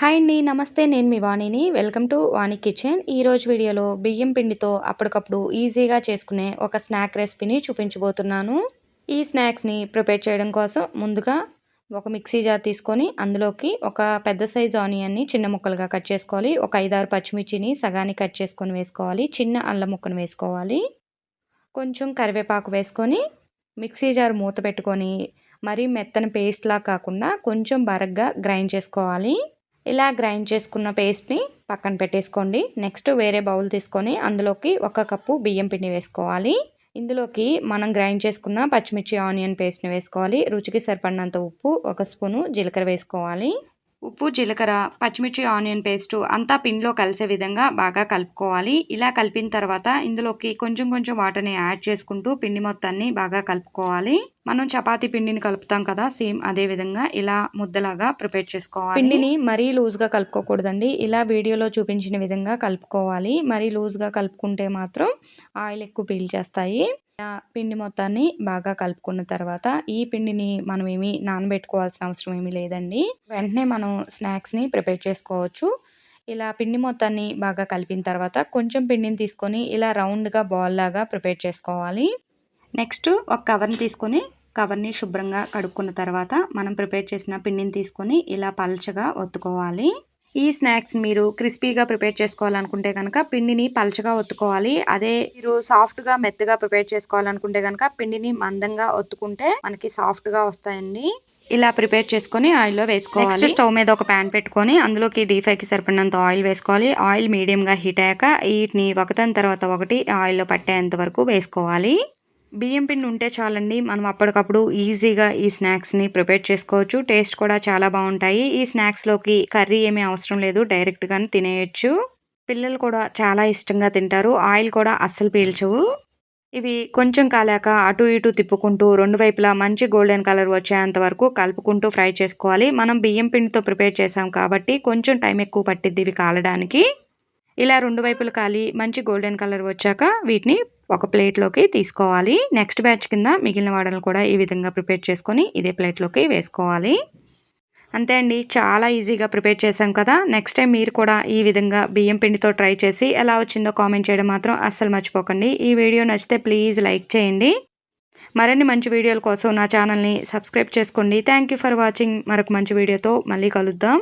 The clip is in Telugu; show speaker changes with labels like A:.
A: హాయ్ అండి నమస్తే నేను మీ వాణిని. Welcome to Vani kitchen. ఈరోజు వీడియోలో బియ్యం పిండితో అప్పటికప్పుడు ఈజీగా చేసుకునే ఒక స్నాక్ రెసిపీని చూపించబోతున్నాను. ఈ స్నాక్స్ని ప్రిపేర్ చేయడం కోసం ముందుగా ఒక మిక్సీ జార్ తీసుకొని అందులోకి ఒక పెద్ద సైజు ఆనియన్ని చిన్న ముక్కలుగా కట్ చేసుకోవాలి. ఒక ఐదారు పచ్చిమిర్చిని సగాన్ని కట్ చేసుకొని వేసుకోవాలి. చిన్న అల్లం ముక్కను వేసుకోవాలి. కొంచెం కరివేపాకు వేసుకొని మిక్సీ జార్ మూత పెట్టుకొని మరీ మెత్తని పేస్ట్లా కాకుండా కొంచెం బరగ్గా గ్రైండ్ చేసుకోవాలి. ఇలా గ్రైండ్ చేసుకున్న పేస్ట్ని పక్కన పెట్టేసుకోండి. నెక్స్ట్ వేరే బౌల్ తీసుకొని అందులోకి ఒక కప్పు బియ్యం పిండి వేసుకోవాలి. ఇందులోకి మనం గ్రైండ్ చేసుకున్న పచ్చిమిర్చి ఆనియన్ పేస్ట్ని వేసుకోవాలి. రుచికి సరిపడినంత ఉప్పు ఒక స్పూను జీలకర్ర వేసుకోవాలి. ఉప్పు జీలకర్ర పచ్చిమిర్చి ఆనియన్ పేస్ట్ అంతా పిండిలో కలిసే విధంగా బాగా కలుపుకోవాలి. ఇలా కలిపిన తర్వాత ఇందులోకి కొంచెం కొంచెం వాటర్ని యాడ్ చేసుకుంటూ పిండి మొత్తాన్ని బాగా కలుపుకోవాలి. మనం చపాతి పిండిని కలుపుతాం కదా సేమ్ అదే విధంగా ఇలా ముద్దలాగా ప్రిపేర్ చేసుకోవాలి. పిండిని మరీ లూజ్గా కలుపుకోకూడదండి. ఇలా వీడియోలో చూపించిన విధంగా కలుపుకోవాలి. మరీ లూజ్గా కలుపుకుంటే మాత్రం ఆయిల్ ఎక్కువ పీల్ చేస్తాయి. పిండి మొత్తాన్ని బాగా కలుపుకున్న తర్వాత ఈ పిండిని మనం ఏమి నానబెట్టుకోవాల్సిన అవసరం ఏమీ లేదండి. వెంటనే మనం స్నాక్స్ని ప్రిపేర్ చేసుకోవచ్చు. ఇలా పిండి మొత్తాన్ని బాగా కలిపిన తర్వాత కొంచెం పిండిని తీసుకొని ఇలా రౌండ్గా బాల్ లాగా ప్రిపేర్ చేసుకోవాలి. నెక్స్ట్ ఒక కవర్ని తీసుకొని కవర్ని శుభ్రంగా కడుక్కున్న తర్వాత మనం ప్రిపేర్ చేసిన పిండిని తీసుకొని ఇలా పలచగా ఒత్తుకోవాలి. ఈ స్నాక్స్ మీరు క్రిస్పీగా ప్రిపేర్ చేసుకోవాలనుకుంటే కనుక పిండిని పలచగా ఒత్తుకోవాలి. అదే మీరు సాఫ్ట్గా మెత్తగా ప్రిపేర్ చేసుకోవాలనుకుంటే కనుక పిండిని మందంగా ఒత్తుకుంటే మనకి సాఫ్ట్గా వస్తాయండి. ఇలా ప్రిపేర్ చేసుకొని ఆయిల్లో వేసుకోవాలి. స్టవ్ మీద ఒక ప్యాన్ పెట్టుకొని అందులోకి డీ కి సరిపడినంత ఆయిల్ వేసుకోవాలి. ఆయిల్ మీడియంగా హీట్ అయ్యాక వీటిని ఒకదాని తర్వాత ఒకటి ఆయిల్లో పట్టేంత వరకు వేసుకోవాలి. బియ్యం పిండి ఉంటే చాలండి. మనం అప్పటికప్పుడు ఈజీగా ఈ స్నాక్స్ని ప్రిపేర్ చేసుకోవచ్చు. టేస్ట్ కూడా చాలా బాగుంటాయి. ఈ స్నాక్స్లోకి కర్రీ ఏమీ అవసరం లేదు. డైరెక్ట్గానే తినేయచ్చు. పిల్లలు కూడా చాలా ఇష్టంగా తింటారు. ఆయిల్ కూడా అస్సలు పీల్చవు. ఇవి కొంచెం కాలాక అటు ఇటు తిప్పుకుంటూ రెండు వైపులా మంచి గోల్డెన్ కలర్ వచ్చేంత వరకు కలుపుకుంటూ ఫ్రై చేసుకోవాలి. మనం బియ్యం పిండితో ప్రిపేర్ చేసాం కాబట్టి కొంచెం టైం ఎక్కువ పట్టిద్ది ఇవి కాలడానికి. ఇలా రెండు వైపులు కాలి మంచి గోల్డెన్ కలర్ వచ్చాక వీటిని ఒక ప్లేట్లోకి తీసుకోవాలి. నెక్స్ట్ బ్యాచ్ కింద మిగిలిన వాడలు కూడా ఈ విధంగా ప్రిపేర్ చేసుకొని ఇదే ప్లేట్లోకి వేసుకోవాలి. అంతే అండి. చాలా ఈజీగా ప్రిపేర్ చేశాం కదా. నెక్స్ట్ టైం మీరు కూడా ఈ విధంగా బియ్యం పిండితో ట్రై చేసి ఎలా వచ్చిందో కామెంట్ చేయడం మాత్రం అస్సలు మర్చిపోకండి. ఈ వీడియో నచ్చితే ప్లీజ్ లైక్ చేయండి. మరిన్ని మంచి వీడియోల కోసం నా ఛానల్ని సబ్స్క్రైబ్ చేసుకోండి. Thank for watching. మరొక మంచి వీడియోతో మళ్ళీ కలుద్దాం.